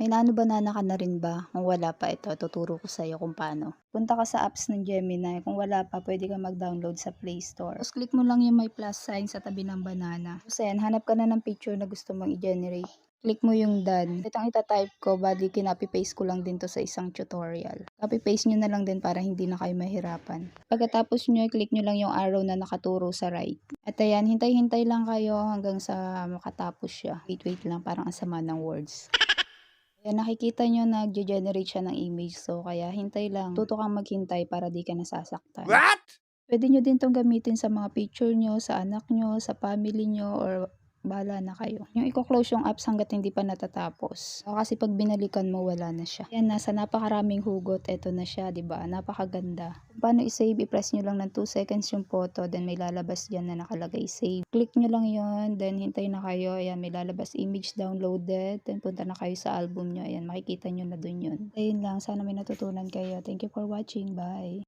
May nano banana ka na rin ba? Kung wala pa ito, tuturo ko sa'yo kung paano. Punta ka sa apps ng Gemini. Kung wala pa, pwede ka mag-download sa Play Store. Tapos click mo lang yung may plus sign sa tabi ng banana. Tapos ayan, hanap ka na ng picture na gusto mong i-generate. Click mo yung done. Itong itatype ko, bali kinopy-paste ko lang din to sa isang tutorial. Copy-paste nyo na lang din para hindi na kayo mahirapan. Pagkatapos nyo, click nyo lang yung arrow na nakaturo sa right. At ayan, hintay-hintay lang kayo hanggang sa makatapos siya. Wait, wait lang, parang ang sama ng words. Ayan, nakikita nyo nag-generate siya ng image. So, kaya hintay lang. Tuto kang maghintay para di ka nasasaktan. What? Pwede nyo din tong gamitin sa mga picture nyo, sa anak nyo, sa family nyo, or bahala na kayo. Yung i-close yung apps hanggat hindi pa natatapos. Kasi pag binalikan mo, wala na siya. Yan, nasa napakaraming hugot, eto na siya, di ba? Napakaganda. Paano i-save, i-press nyo lang ng 2 seconds yung photo, then may lalabas dyan na nakalagay save. Click nyo lang yon then hintay na kayo, ayan, may lalabas image downloaded, then punta na kayo sa album nyo, ayan, makikita nyo na dun yun. Ayun lang, sana may natutunan kayo. Thank you for watching, bye!